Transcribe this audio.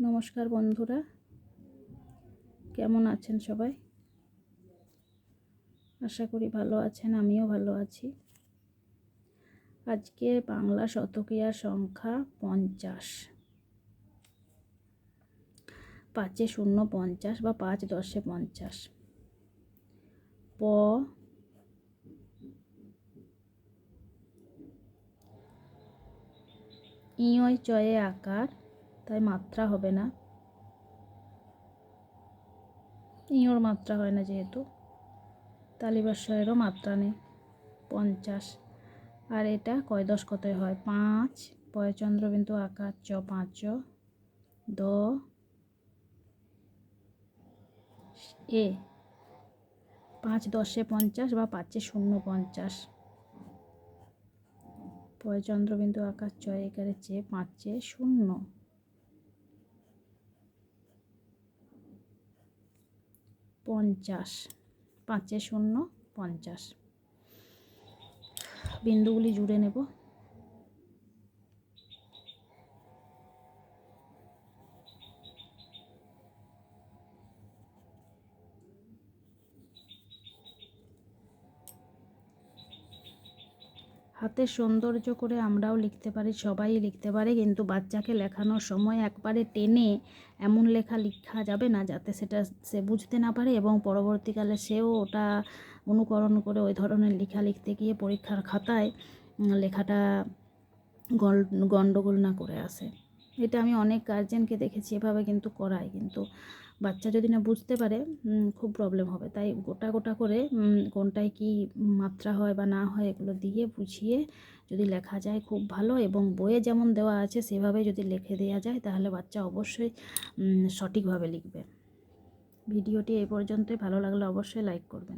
নমস্কার বন্ধুরা। কেমন আছেন সবাই? আশা করি ভালো আছেন, আমিও ভালো আছি। আজকে বাংলা শতকীয়া সংখ্যা পঞ্চাশ। পাঁচে শূন্য পঞ্চাশ বা পাঁচ দশে পঞ্চাশ। প ইয় চয়ে আকার। তাই মাত্রা হবে না। ইঁর মাত্রা হয় না যেহেতু। তালিবাস্বরেরও মাত্রা নেই, পঞ্চাশ। আর এটা কয় দশ কতয় হয়? পাঁচ পয়চন্দ্রবিন্দু আকার চ, পাঁচ চ দ, এ। পাঁচ দশে পঞ্চাশ বা পাঁচে শূন্য পঞ্চাশ। পয়চন্দ্রবিন্দু আকার ছয় একারে চেয়ে পাঁচে শূন্য। পঞ্চাশ। পাঁচে শূন্য পঞ্চাশ। বিন্দুগুলি জুড়ে নেব। হাতের সৌন্দর্য করে আমরাও লিখতে পারি, সবাই লিখতে পারে। কিন্তু বাচ্চাকে লেখানোর সময় একবারে টেনে এমন লেখা লিখা যাবে না, যাতে সেটা সে বুঝতে না পারে এবং পরবর্তীকালে সেও ওটা অনুকরণ করে ওই ধরনের লেখা লিখতে গিয়ে পরীক্ষার খাতায় লেখাটা গণ্ডগোল না করে আসে। এটা আমি অনেক গার্জেনকে দেখেছি, এভাবে কিন্তু করায় কিন্তু। বাচ্চা যদি না বুঝতে পারে খুব প্রবলেম হবে। তাই গোটা গোটা করে কোনটায় কি মাত্রা হয় বা না হয় এগুলো দিয়ে বুঝিয়ে যদি লেখা যায় খুব ভালো এবং বইয়ে যেমন দেওয়া আছে সেভাবে যদি লিখে দেওয়া যায় তাহলে বাচ্চা অবশ্যই সঠিকভাবে লিখবে। ভিডিওটি এই পর্যন্তই। ভালো লাগলে অবশ্যই লাইক করবেন।